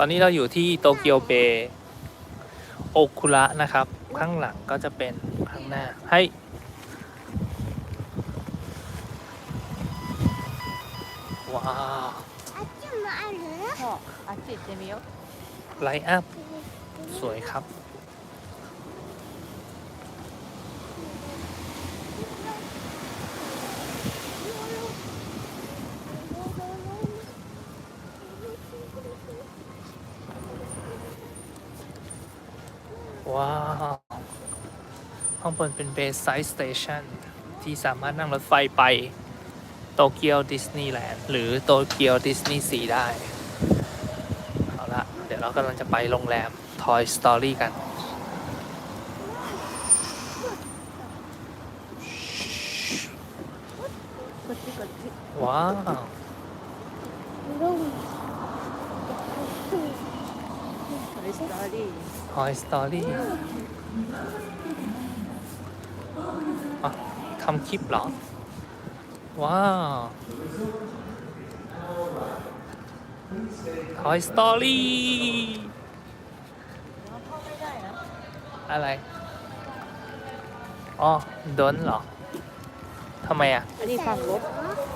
ตอนนี้เราอยู่ที่โตเกียวเบย์โอคุระนะครับ ข้างหลังก็จะเป็นข้างหน้าให้ว้าวไลท์อัพ สวยครับ ว้าวข้างบนเป็นเบสไซส์สเตชันที่สามารถนั่งรถไฟไปโตเกียวดิสนีย์แลนด์หรือโตเกียวดิสนีย์ซีได้ เอาละเดี๋ยวเรากำลังจะไปโรงแรม Toy Story กันว้าว Story Toy Story อะทำคลิปเหรอ ว้าว Toy Story อะไร อ๋อโดนเหรอ ทำไมอะ อันนี้ฝั่งรถ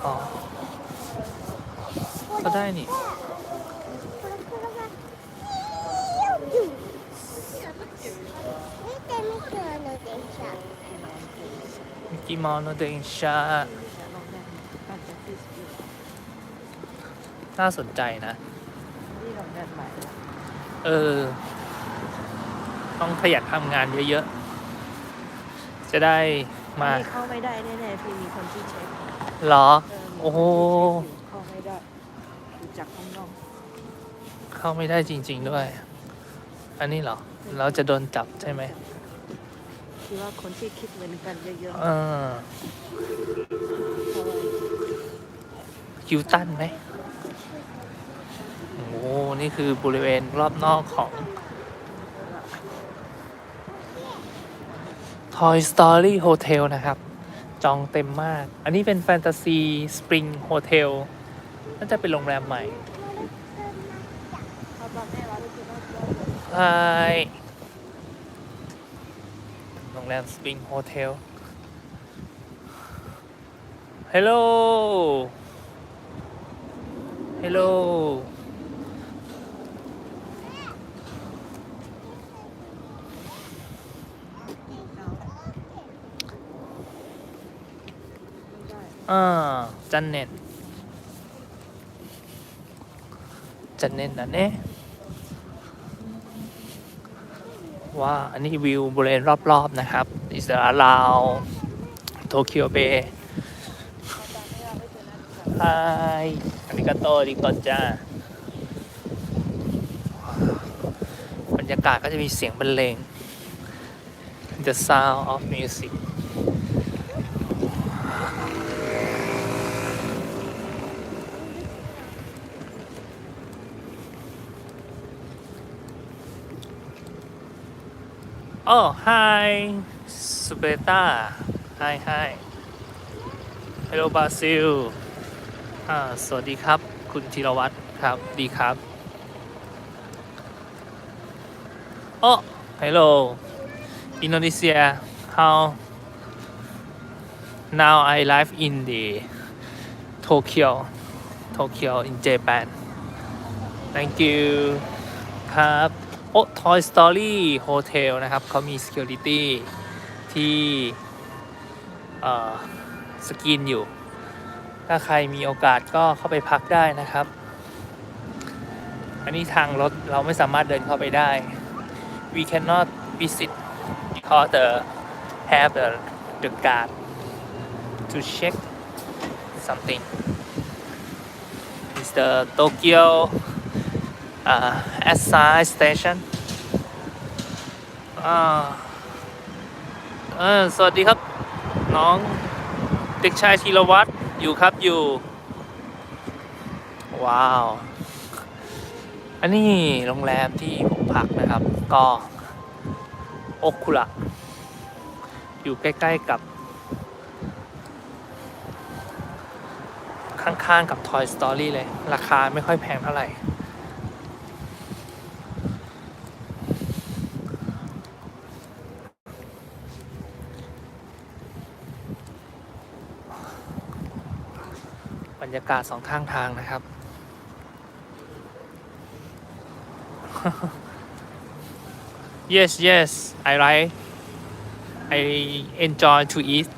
อ๋อก็ได้นี่ てあの電車 มิกกี้เมาส์โนเดนชา โรงแรมฝั่งจากที่สปีด น่าสนใจนะ นี่โรงแรมใหม่ละ เออ ต้องขยันทำงานเยอะๆ จะได้มา อันนี้เข้าไม่ได้แน่ๆพี่มีคนที่เช็ค เหรอ เมี โอ้โห คนที่เช็คอยู่เข้าไม่ได้ดูจากข้างนอก เข้าไม่ได้จริง ๆด้วย อันนี้เหรอ เราจะโดนจับใช่ไหม คิดว่าคนที่คิดเหมือนกันเยอะเออๆเพราะว่าคิวตันไหมโอ้โหนี่คือบริเวณรอบนอกของ Toy Story Hotel นะครับ จองเต็มมาก อันนี้เป็นแฟนตาซีสปริงโฮเทลน่าจะเป็นโรงแรมใหม่เขาบอกแม่ว่าคือว่า ไฮโรงแรมสปริงโฮเทลฮัลโหลฮัลโหลอ่าจันเน็ตจันเน็ตนะเนี่ย ว่าอันนี้วิวบริเวณรอบๆนะครับ อิสราลาวโตเกียวเบย์ไฮอาริกาโตดิโกจ้าบรรยากาศก็จะมีเสียงบรรเลง The sound of music โอ้ไฮสเปต้าไฮไฮเฮลโลบราซิลสวัสดีครับ คุณธีรวัตรครับ ดีครับโอ้ฮัลโหลอินโดนีเซีย how now I live in the Tokyo Tokyo in Japan thank you ครับ โอ้ Toy Story Hotel นะครับ เขามี Security ที่สกรีนอยู่ ถ้าใครมีโอกาสก็เข้าไปพักได้นะครับ อันนี้ทางรถเราไม่สามารถเดินเข้าไปได้ we cannot visit because the have the the guard to check something is the Tokyo uh, SI station อ่าเออสวัสดีครับ น้องเด็กชายธีรวัตรอยู่ครับอยู่ ว้าว อันนี้โรงแรมที่ผมพักนะครับ ก็โอคุระอยู่ใกล้ ๆ กับ ข้าง ๆ กับ Toy Story เลย ราคาไม่ค่อยแพงเท่าไหร่ รยากาศสองข้างทางนะครับ yes yes I like I enjoy to eat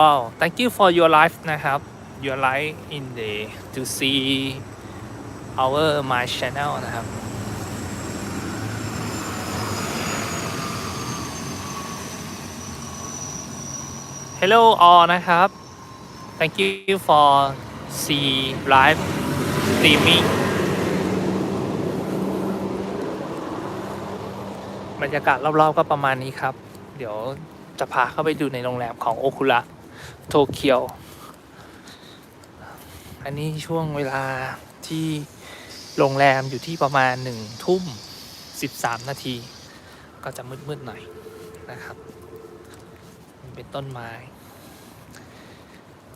Wow thank you for your life นะครับ your life in the to see our my channel นะครับ Hello all นะครับ thank you for see live streaming บรรยากาศรอบๆก็ประมาณนี้ครับ เดี๋ยวจะพาเข้าไปดูในโรงแรมของโอคุระ โตเกียว อันนี้ช่วงเวลาที่โรงแรมอยู่ที่ประมาณหนึ่งทุ่มสิบสามนาที ก็จะมืดๆหน่อยนะครับ เป็นต้นไม้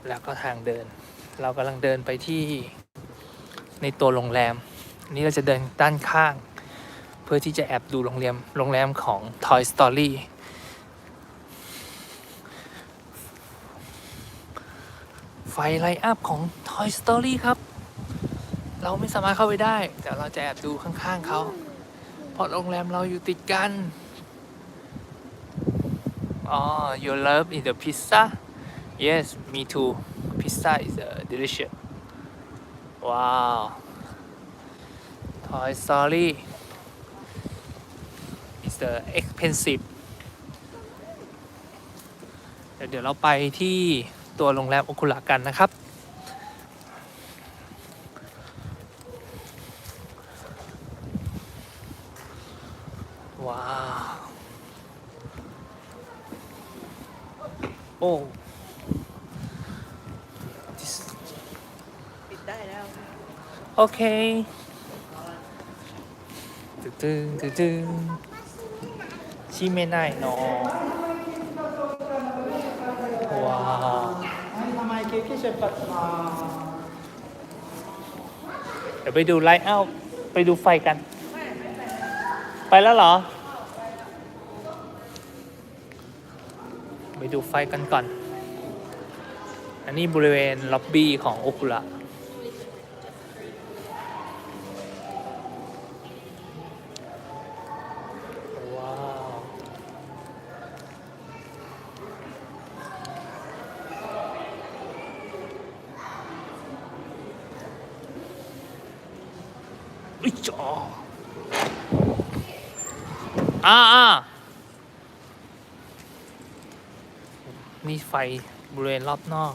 แล้วก็ทางเดิน เรากำลังเดินไปที่ในตัวโรงแรมนนี้เราจะเดินด้านข้าง เพื่อที่จะแอบดูโรงแรมโรงแรมของ Toy Story ไฟไลท์อัพของ Toy Story ครับ เราไม่สามารถเข้าไปได้ แต่เราจะแอบดูข้างๆเขาเพราะโรงแรมเราอยู่ติดกัน อ๋อ your love in the pizza yes me too pizza is uh, delicious wow Toy Story is the expensive เดี๋ยวเราไปที่ ตัวโรงแรมโอคุระกันนะครับ ว้าว โอ้ This ปิดได้แล้ว โอเคตึงตึงตึงตึงชิเมไนโนว้าว 名前救急車出発します เดี๋ยวไปดูไลท์เอาท์ไปดูไฟกัน ไปแล้วเหรอ ไปดูไฟกันก่อน อันนี้บริเวณล็อบบี้ของโอคุระ อุ๊ยจ๋ออ่าอ่านี่ไฟบริเวณรอบนอก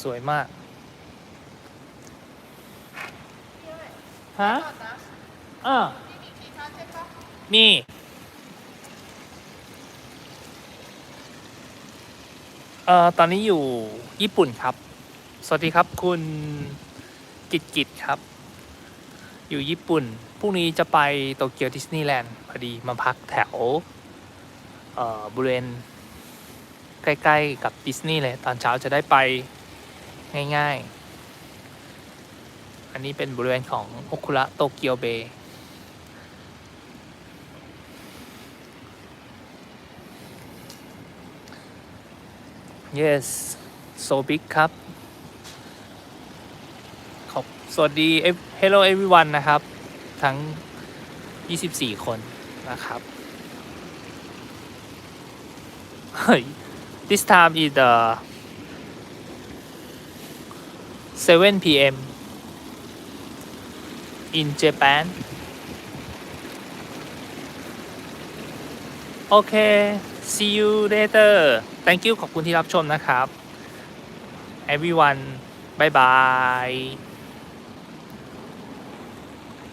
สวยมาก ฮะอ่านี่เอ่อ ตอนนี้อยู่ญี่ปุ่นครับ สวัสดีครับคุณกิจกิจครับ อยู่ญี่ปุ่นพรุ่งนี้จะไปโตเกียวดิสนีย์แลนด์พอดีมาพักแถวบริเวณใกล้ๆกับดิสนีย์เลยตอนเช้าจะได้ไปง่ายๆ อันนี้เป็นบริเวณของโอคุระโตเกียวเบย์ yes so big ครับ สวัสดี hello everyone นะครับ ทั้ง 24 คนนะครับเฮ้ย this time is the 7 p.m. in Japan โอเค see you later thank you ขอบคุณที่รับชมนะครับ everyone bye bye